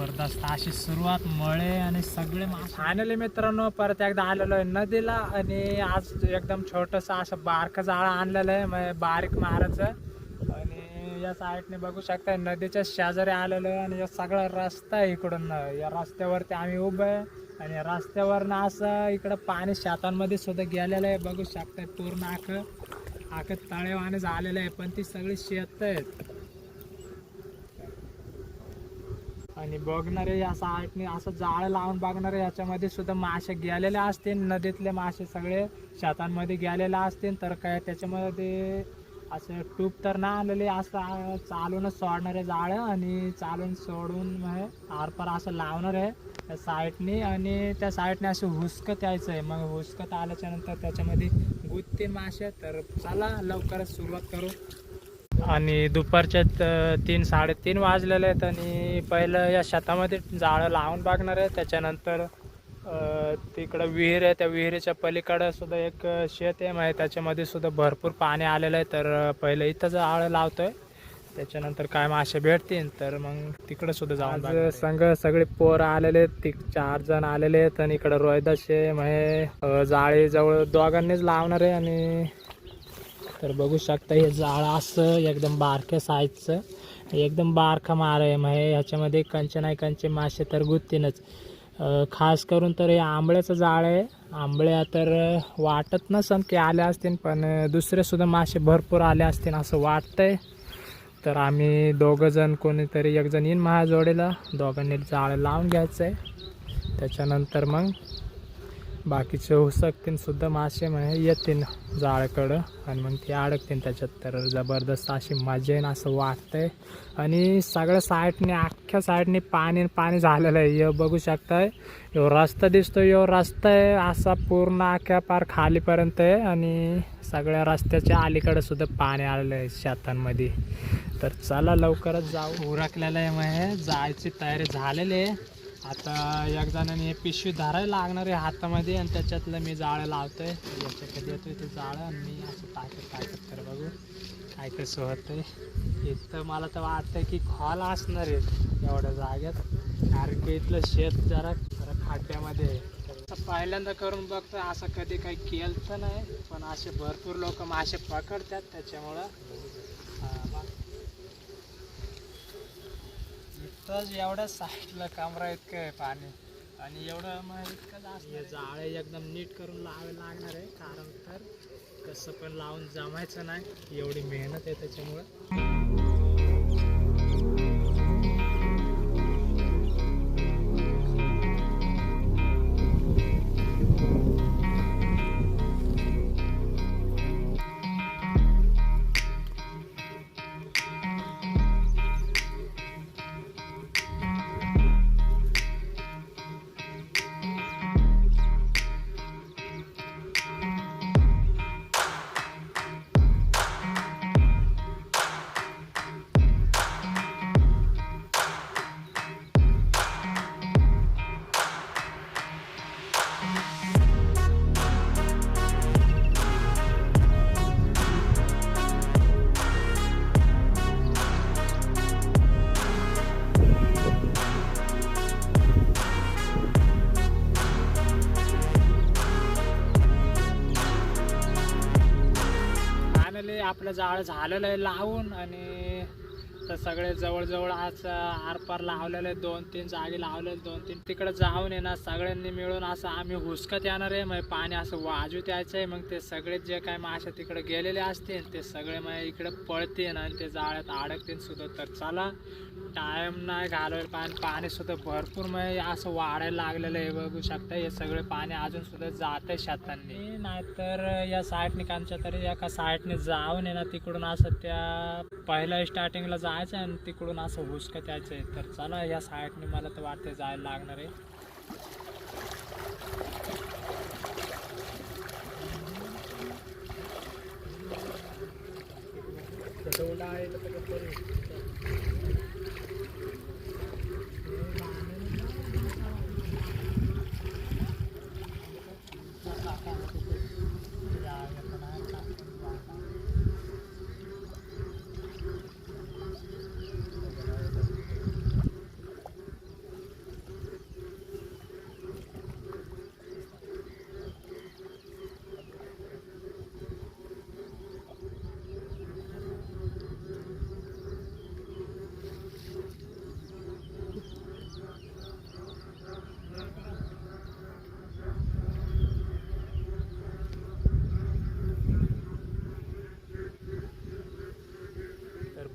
जबरदस्त. अशी सुरुवात मळे आणि सगळे फायनली मित्रांनो परत एकदा आलेलो आहे नदीला आणि आज एकदम छोटस असं बारकं जाळं आणलेलं आहे म्हणजे बारीक मारायचं. आणि या साईडने बघू शकता नदीच्या शेजारी आलेलो आहे आणि या सगळा रस्ता आहे इकडून. या रस्त्यावरती आम्ही उभं आहे आणि या रस्त्यावरनं असं इकडं पाणी शेतांमध्ये सुद्धा गेलेलं आहे. बघू शकता पूर्ण आखं आखं तळेवाने झालेलं आहे पण ती सगळी शेत आहेत. आणि बघणारे या साईडने असं जाळ लावून बघणारे याच्यामध्ये सुद्धा मासे गेलेले असतील नदीतले मासे सगळे शेतांमध्ये गेलेले असतील तर काय त्याच्यामध्ये असं टूप तर नाही आलेले असं आ- चालूनच सोडणारे जाळं आणि चालून सोडून मग आरपार असं लावणार आहे त्या साईडने आणि त्या साईडने असं हुसकत यायचं आहे. मग हुसकत आल्याच्यानंतर त्याच्यामध्ये गुत्ते मासे तर चला लवकरच सुरुवात करू. आणि दुपारच्या तीन साडेतीन वाजलेले आहेत आणि पहिलं या शेतामध्ये जाळं लावून बघणार आहे. त्याच्यानंतर तिकडं विहीर आहे. त्या विहिरीच्या पलीकडं सुद्धा एक शेत आहे. म्हणजे त्याच्यामध्ये सुद्धा भरपूर पाणी आलेलं आहे. तर पहिलं इथं जाळं लावतोय. त्याच्यानंतर काय मासे भेटतील. तर मग तिकडं सुद्धा जाऊन संघ सगळे पोरं आलेले आहेत. ती चार जण आलेले आहेत. आणि इकडं रोहिदाशे म्हणजे जाळी जवळ दोघांनीच लावणार आहे. आणि तर बघू शकता हे जाळं असं एकदम बारक्या साईजचं. एकदम बारखा मार आहे ह्याच्यामध्ये कंचे नाही कंचे मासे तर गुत्तीनच. खास करून तर हे आंबळ्याचं जाळ आहे. आंबळ्या तर वाटत नसन की आले असतील पण दुसरेसुद्धा मासे भरपूर आले असतील असं वाटतंय. तर आम्ही दोघंजण कोणीतरी एकजण येईन महाजोडीला दोघांनी जाळं लावून घ्यायचं आहे त्याच्यानंतर मग बाकीचे हुसकतीन सुद्धा मासे म्हणजे येतील जाळ्याकडं आणि मग ते अडकतील त्याच्यात तर जबरदस्त अशी मजा येईन असं वाटतंय. आणि सगळ्या साईडने अख्ख्या साईडने पाणी पाणी झालेलं आहे. हे बघू शकताय यो रस्ता दिसतो यो रस्ता आहे. असा पूर्ण अख्ख्या पार खालीपर्यंत आहे. आणि सगळ्या रस्त्याच्या अलीकडे सुद्धा पाणी आलेलं आहे शेतांमध्ये. तर चला लवकरच जाऊ. उरकलेलं आहे म्हणजे जायची तयारी झालेली आहे. आता एक जणांनी हे पिशवी धरायला लागणार आहे हातामध्ये आणि त्याच्यातलं मी जाळं लावतोय. याच्याकडे येतोय ते जाळं आणि मी असं टाकत टाकत तर बघू काय कसं होतंय. इथं मला तर वाटतंय की खॉल असणार आहे एवढ्या जागेत. कारण की इथलं शेत जरा जरा खाट्यामध्ये आहे. पहिल्यांदा करून बघतो असं कधी काही केलं तर नाही पण असे भरपूर लोक मासे पकडतात त्याच्यामुळं सहज एवढ्या साईडला कमरा इतकं आहे पाणी. आणि एवढं मग इतकं जास्त जाळे एकदम नीट करून लावायला लागणार आहे कारण तर कसं पण लावून जमायचं नाही एवढी मेहनत आहे त्याच्यामुळं. आपलं जाळं झालेलं आहे लावून आणि तर सगळे जवळजवळ आज आरपार लावलेले आहे दोन तीन जागी लावलेले दोन तीन. तिकडं जाऊन येणार सगळ्यांनी मिळून असं आम्ही हुसकत येणार आहे. मग पाणी असं वाजू द्यायचं आहे. मग ते सगळे जे काय मासे तिकडे गेलेले असतील ते सगळे मग इकडे पळतील आणि ते जाळ्यात अडकतील सुद्धा. तर चला टाईम नाही घालवलं पाणी पाणी सुद्धा भरपूर म्हणजे असं वाढायला लागलेलं आहे बघू शकता. हे सगळे पाणी अजून सुद्धा जात आहे शेतांनी नाहीतर या साईडने आमच्या तरी एका साईटने जाऊन आहे ना तिकडून असं त्या पहिल्या स्टार्टिंगला जायचं आहे आणि तिकडून असं हुसकं त्यायचं आहे. तर चला या साईटने मला तर वाटते जायला लागणार आहे. आहे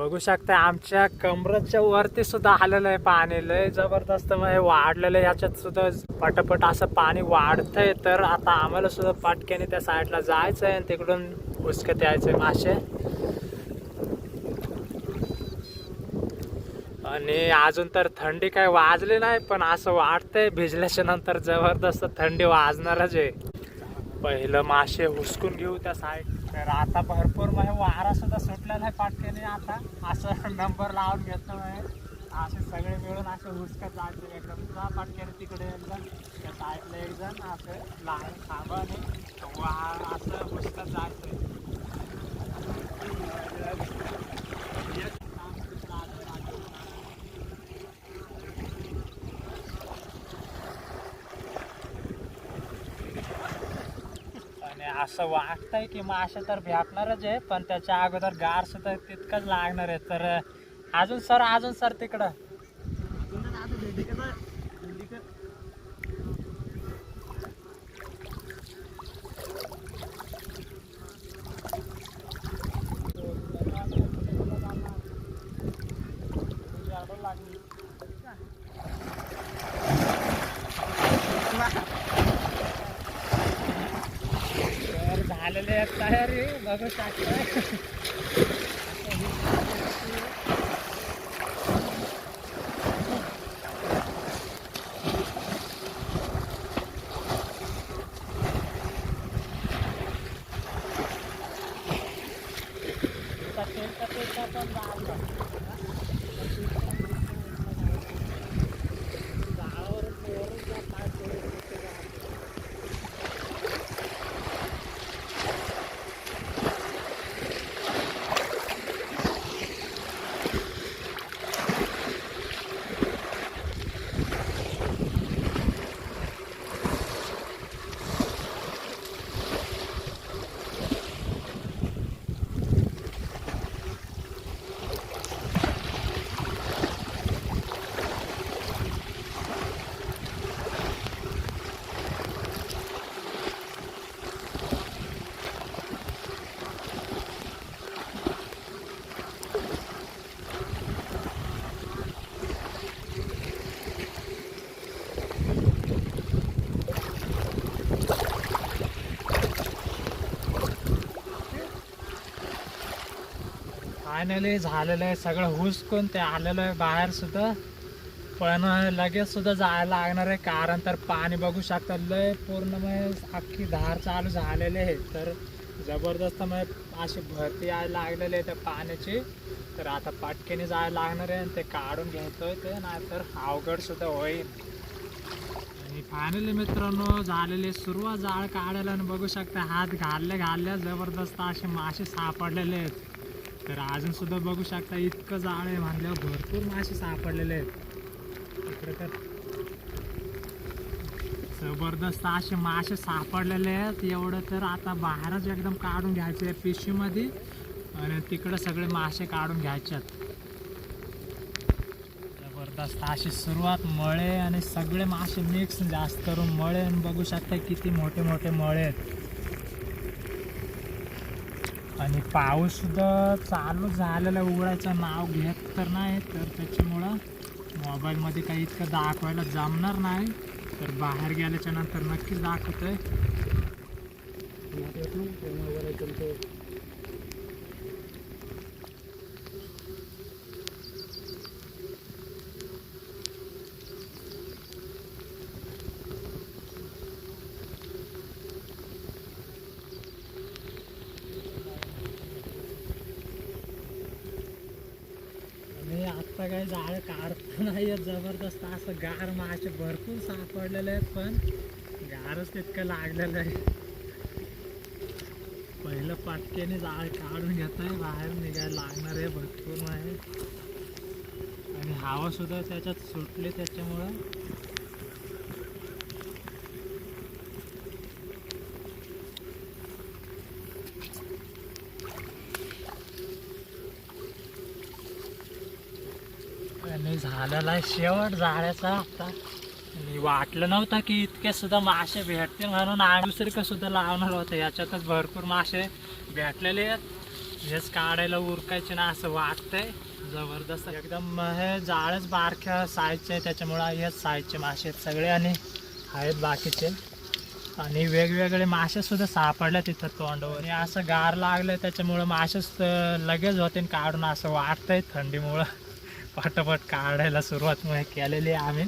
बघू शकता आमच्या कमरच्या वरती सुद्धा आलेलं आहे पाणी. लय जबरदस्त म्हणजे वाढलेलं आहे. याच्यात सुद्धा पटापट असं पाणी वाढतंय. तर आता आम्हाला सुद्धा पटक्याने त्या साईडला जायचं आहे आणि तिकडून हुसकत यायचंय मासे. आणि अजून तर थंडी काय वाजली नाही पण असं वाटतंय भिजल्याच्या नंतर जबरदस्त थंडी वाजणारच आहे. पहिलं मासे हुसकून घेऊ त्या साईड तर आता भरपूर म्हणजे वारा सुद्धा सुटलेला आहे पाटक्याने आता. असं नंबर लावून घेतो आहे असे सगळे मिळून असे हुसकत जायचे एकदम. जा तिकडे एकदम त्या साईडला एक जण असं लहान थांबा आणि असं हुसकत जायचं आणि असं वाटतंय की मासे तर भेटणारच आहे पण त्याच्या अगोदर गार तर तितकंच लागणार आहे. तर अजून सर अजून सर तिकडं. Okay. फायनली झालेलं आहे सगळं हुसकून ते आलेलं आहे बाहेर सुद्धा. पण लगेच सुद्धा जायला लागणार आहे कारण तर पाणी बघू शकता लय पूर्ण म्हणजे अख्खी धार चालू झालेली आहे. तर जबरदस्त म्हणजे अशी भरती यायला लागलेली आहे त्या पाण्याची. तर आता पटकेने जायला लागणार आहे आणि ते काढून घेतोय ते नाहीतर अवघड सुद्धा होईल. आणि फायनली मित्रांनो झालेली सुरुवात जाळ काढायला आणि बघू शकता हात घालल्या घालल्या जबरदस्त असे मासे सापडलेले आहेत. तर अजून सुद्धा बघू शकता इतकं जाळ आहे म्हणल्यावर भरपूर मासे सापडलेले आहेत. तर जबरदस्त असे मासे सापडलेले आहेत. एवढं तर आता बाहेरच एकदम काढून घ्यायचे आहे पिशवीमध्ये आणि तिकडे सगळे मासे काढून घ्यायचे आहेत. जबरदस्त अशी सुरुवात मळे आणि सगळे मासे मिक्स जास्त करून मळे. आणि बघू शकता किती मोठे मोठे मळे आहेत. आणि पाऊस सुद्धा चालू झालेला उघडायचं नाव घेत तर नाही तर त्याच्यामुळं मोबाईलमध्ये काही इतकं दाखवायला जमणार नाही. तर बाहेर गेल्याच्यानंतर नक्कीच दाखवतोय. आत्ता काही झाड नाही जबरदस्त असं गार मासे भरपूर सापडलेले आहेत पण गारच तितकं लागलेलं आहे. पहिलं पटक्याने जाळ काढून घेत आहे बाहेर निघायला लागणार आहे भरपूर आहे. आणि हवा सुद्धा त्याच्यात सुटली त्याच्यामुळं. आणि झालेला आहे. शेवट जाळ्याचा आता. आणि वाटलं नव्हतं की इतके सुद्धा मासे भेटतील म्हणून आणि दुसरीकडे सुद्धा लावणार होतं. याच्यातच भरपूर मासे भेटलेले आहेत. हेच काढायला उरकायचे ना असं वाटतंय. जबरदस्त. एकदम हे जाळच बारख्या साईजचे आहे त्याच्यामुळं हेच साईजचे मासे आहेत सगळे आणि आहेत बाकीचे. आणि वेगवेगळे मासे सुद्धा सापडले तिथं तोंडावर. आणि असं गार लागलं त्याच्यामुळं मासेच लगेच होते आणि काढून असं वाटतंय थंडीमुळं. पटापट काढायला सुरुवात केलेली आहे आम्ही.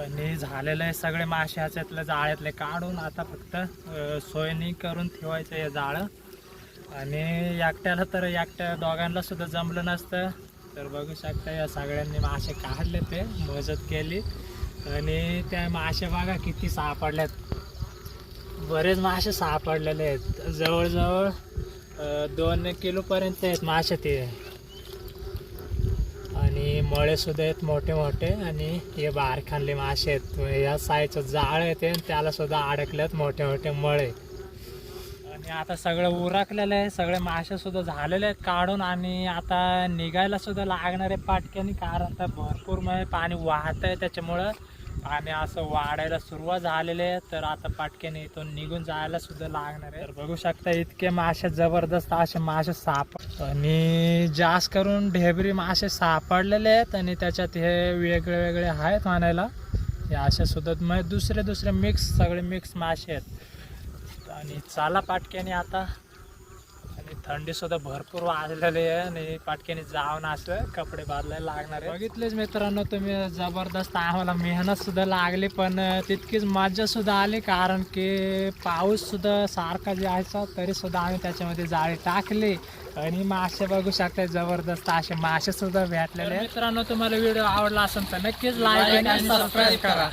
आणि झालेलं आहे सगळे मासे ह्याच्यातल्या जाळ्यातले काढून आता फक्त सोयनी करून ठेवायचं हे जाळं. आणि एकट्याला तर एकट्या दोघांना सुद्धा जमलं नसतं. तर बघू शकता या सगळ्यांनी मासे काढले ते मजत केली. आणि त्या मासे बघा किती सापडल्यात. बरेच मासे सापडलेले आहेत. जवळजवळ दोन किलोपर्यंत आहेत मासे ते. आणि मळेसुद्धा आहेत मोठे मोठे आणि हे बारखानले मासे आहेत. या साईजचं जाळ येते आणि त्यालासुद्धा अडकलेत मोठे मोठे मळे. आणि आता सगळं उरकलेलं आहे. सगळे मासे सुद्धा झालेले आहेत काढून आणि आता निघायला सुद्धा लागणार आहे पाटक्याने कारण तर भरपूर म्हणजे पाणी वाहत आहे त्याच्यामुळं. आणि असं वाढायला सुरुवात झालेले आहे तर आता पाटक्याने इथून निघून जायला सुद्धा लागणार आहे. तर बघू शकता इतके मासे जबरदस्त असे मासे साप आणि जास्त करून ढेबरी मासे सापडलेले आहेत आणि त्याच्यात हे वेगळे वेगळे आहेत म्हणायला हे असे सुद्धा मग दुसरे दुसरे मिक्स सगळे मिक्स मासे आहेत. आणि चाला पाटक्याने आता थंडी सुद्धा भरपूर वाजलेली आहे आणि पाटक्याने जाऊन असं कपडे बदलायला लागणार आहे. बघितलेच मित्रांनो तुम्ही जबरदस्त आम्हाला मेहनत सुद्धा लागली पण तितकीच मजा सुद्धा आली कारण की पाऊस सुद्धा सारखा जायचा तरी सुद्धा आम्ही त्याच्यामध्ये जाळी टाकली. आणि मासे बघू शकता जबरदस्त असे मासे सुद्धा भेटलेले. मित्रांनो तुम्हाला व्हिडिओ आवडला असेल तर नक्कीच लाईक आणि सबस्क्राईब करा.